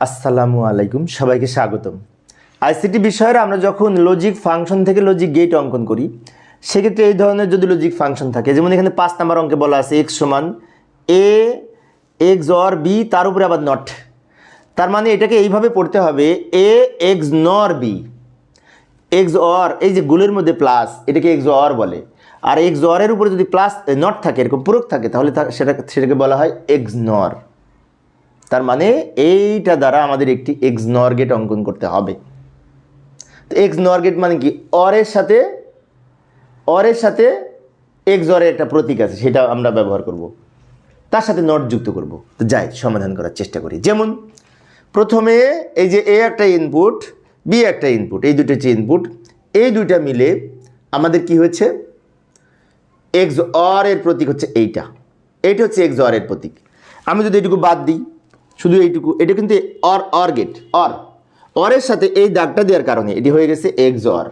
আসসালামু আলাইকুম, সবাইকে স্বাগতম। আইসিটি বিষয়ের আমরা যখন লজিক ফাংশন থেকে লজিক গেট অঙ্কন করি, সেক্ষেত্রে এই ধরনের যদি লজিক ফাংশন থাকে, যেমন এখানে পাঁচ নাম্বার অঙ্কে বলা আছে এক্স সমান এ এক্স অর বি তার উপরে আবার নট তার মানে এটাকে এইভাবে পড়তে হবে A XNOR B XOR এই যে গুলের মধ্যে প্লাস এটাকে এক্স অর বলে। আর এক্স অরের উপরে যদি প্লাস নট থাকে, এরকম পূরক থাকে, তাহলে সেটা সেটাকে বলা হয় এক্স নর তার মানে এইটা দ্বারা আমাদের একটি এক্স নর গেট অঙ্কন করতে হবে। তো এক্স নর গেট মানে কি? অরের সাথে অরের সাথে এক্স অরের একটা প্রতীক আছে, সেটা আমরা ব্যবহার করব। তার সাথে নট যুক্ত করব। তো যাই, সমাধান করার চেষ্টা করি। যেমন, প্রথমে এই যে এ একটা ইনপুট বি একটা ইনপুট এই দুটো হচ্ছে ইনপুট এই দুইটা মিলে আমাদের কি হয়েছে? এক্স অর এর প্রতীক হচ্ছে এইটা। এইটা হচ্ছে এক্স অর এর প্রতীক। আমি যদি এইটুকু বাদ দিই শুধু এইটুকু, এটা কিন্তু অর অর গেট, অর। অরের সাথে এই দাগটা দেওয়ার কারণে, এটি হয়ে গেছে এক্স অর।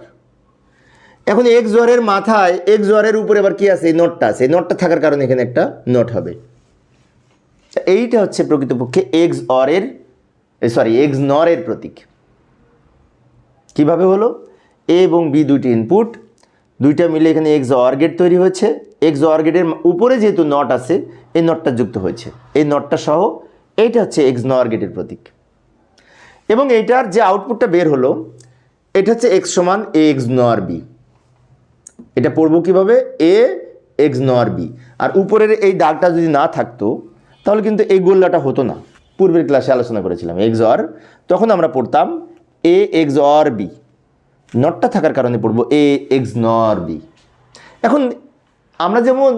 এখন এক্স অরের মাথায়, এক্স অরের উপরে আবার কি আছে? এই নোটটা আছে। এই নোটটা থাকার কারণে এখানে একটা নোট হবে। এইটা হচ্ছে প্রকৃতপক্ষে এক্স অরের সরি, এক্স নরের প্রতীক। কীভাবে হলো? এ এবং বি দুইটি ইনপুট দুইটা মিলে এখানে এক্স অর গেট তৈরি হয়েছে। এক্স অর গেটের উপরে যেহেতু নট আছে, এই নটটা যুক্ত হয়েছে। এই নটটা সহ এইটা হচ্ছে এক্স নর গেটের প্রতীক। এবং এইটার যে আউটপুটটা বের হলো, এটা হচ্ছে এক্স সমান এ এক্স নর বি এটা পড়ব কীভাবে? এ এক্স নর বি আর উপরের এই দাগটা যদি না থাকতো, তাহলে কিন্তু এই গোল্লাটা হতো না। পূর্বের ক্লাসে আলোচনা করেছিলাম এক্স অর তখন আমরা পড়তাম এ এক্স অর বি নটটা থাকার কারণে পড়ব এ এক্স নর বি এখন আমরা যেমন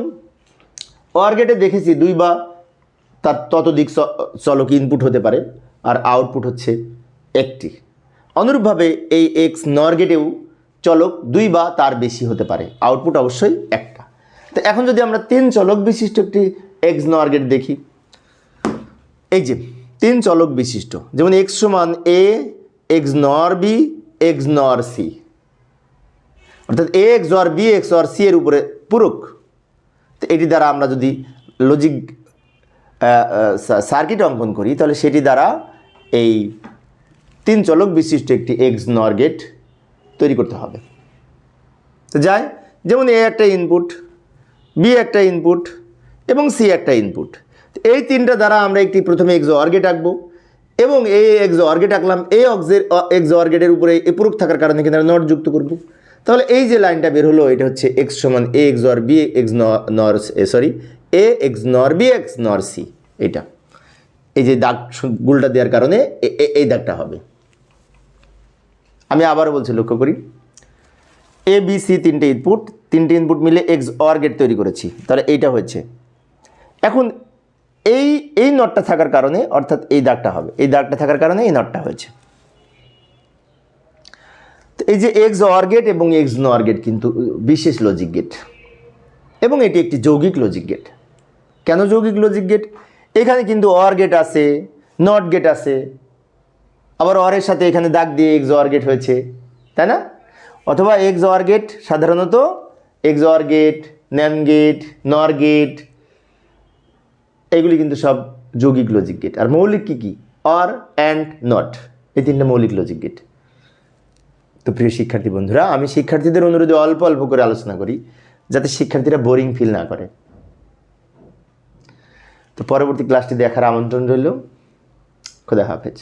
অর গেটে দেখেছি দুই বা তার ততোধিক চ- চলক ইনপুট হতে পারে আর আউটপুট হচ্ছে একটি। অনুরূপভাবে এই এক্স নর গেটেও চলক দুই বা তার বেশি হতে পারে আউটপুট অবশ্যই একটা। তো এখন যদি আমরা তিন চলক বিশিষ্ট একটি এক্স নর গেট দেখি, এই যে তিন চলক বিশিষ্ট, যেমন এক্স সমান A XNOR B XNOR C অর্থাৎ A XOR B XOR C এর উপরে পূরক। তো এটি দ্বারা আমরা যদি লজিক সার্কিট অঙ্কন করি, তাহলে সেটি দ্বারা এই তিন চলক বিশিষ্ট একটি এক্স নর গেট তৈরি করতে হবে। তো যাই, যেমন এ একটা ইনপুট বি একটা ইনপুট এবং সি একটা ইনপুট এই তিনটা দ্বারা আমরা একটি প্রথমে এক্স অর্গেট আঁকবো এবং এই এক্স অর্গেট আঁকলাম, এই অক্সের এক্স অর্গেটের উপরে এ পূরক থাকার কারণে কিন্তু আমরা নট যুক্ত করব। তাহলে এই যে লাইনটা বের হলো, এটা হচ্ছে এক্স সমান A XOR B XNOR sorry A XNOR B XNOR C এটা। এই যে দাগ গুলটা দেওয়ার কারণে এই দাগটা হবে। আমি আবারও বলছি, লক্ষ্য করি। এ বি সি তিনটে ইনপুট তিনটে ইনপুট মিলে এক্স অর গেট তৈরি করেছি। তাহলে এইটা হচ্ছে এখন এই এই নটটা থাকার কারণে, অর্থাৎ এই দাগটা হবে। এই দাগটা থাকার কারণে এই নটটা হয়েছে। তো এই যে এক্স অর গেট এবং এক্স নর গেট কিন্তু বিশেষ লজিক গেট এবং এটি একটি যৌগিক লজিক গেট কেন যৌগিক লজিক গেট এখানে কিন্তু অর গেট আছে নট গেট আছে। আবার অরের সাথে এখানে দাগ দিয়ে এক্স অর গেট হয়েছে, তাই না? অথবা এক্স অর গেট সাধারণত XOR gate NAND gate NOR gate এগুলি কিন্তু সব যৌগিক লজিক গেট আর মৌলিক কী কী? অর অ্যান্ড নট এই তিনটা মৌলিক লজিক গেট তো প্রিয় শিক্ষার্থী বন্ধুরা, আমি শিক্ষার্থীদের অনুরোধে অল্প অল্প করে আলোচনা করি, যাতে শিক্ষার্থীরা বোরিং ফিল না করে। তো পরবর্তী ক্লাসটি দেখার আমন্ত্রণ রইল। খোদা হাফেজ।